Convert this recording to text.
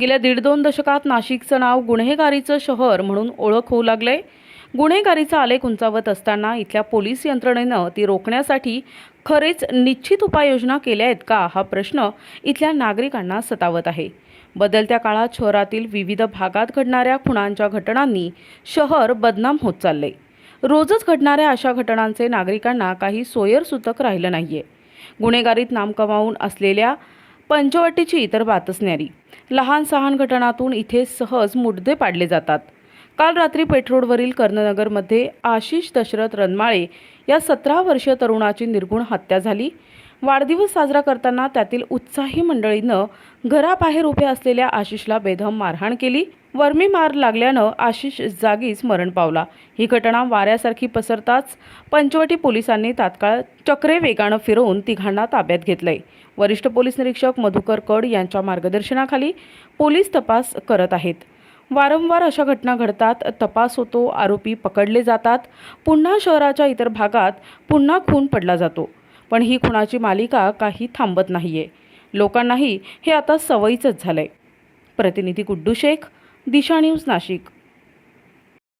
गेल्या दीड दोन दशकात नाशिकचं नाव गुन्हेगारीचं शहर म्हणून ओळख होऊ लागले गुन्हेगारीचा आलेख उंचावत असताना इथल्या पोलीस यंत्रणेनं ती रोखण्यासाठी खरेच निश्चित उपाययोजना केल्या आहेत का हा प्रश्न इथल्या नागरिकांना सतावत आहे. बदलत्या काळात शहरातील विविध भागात घडणाऱ्या खुणांच्या घटनांनी शहर बदनाम होत चालले रोजच घडणाऱ्या अशा घटनांचे नागरिकांना काही सोयरसूतक राहिलं नाहीये. गुन्हेगारीत नाम कमावून असलेल्या पंचवटीची इतर बातच न्यारी लहान सहान घटनातून इथे सहज मुडदे पाडले जातात. काल रात्री पेठरोडवरील कर्णनगरमध्ये आशिष दशरथ रनमाळे या सतरा वर्षीय तरुणाची निर्गुण हत्या झाली. वाढदिवस साजरा करताना त्यातील उत्साही मंडळीनं घराबाहेर उभ्या असलेल्या आशिषला बेधम मारहाण केली. वर्मी मार लागल्यानं आशिष जागीच मरण पावला. ही घटना वाऱ्यासारखी पसरताच पंचवटी पोलिसांनी तात्काळ चक्रे वेगानं फिरवून तिघांना ताब्यात घेतलंय. वरिष्ठ पोलीस निरीक्षक मधुकर कड यांच्या मार्गदर्शनाखाली पोलीस तपास करत आहेत. वारंवार अशा घटना घडतात तपास होतो आरोपी पकडले जातात पुन्हा शहराच्या इतर भागात पुन्हा खून पडला जातो. पण ही खुणाची मालिका काही थांबत नाही आहे लोकांनाही हे आता सवयीचंच झालं आहे प्रतिनिधी गुड्डू शेख दिशा न्यूज नाशिक.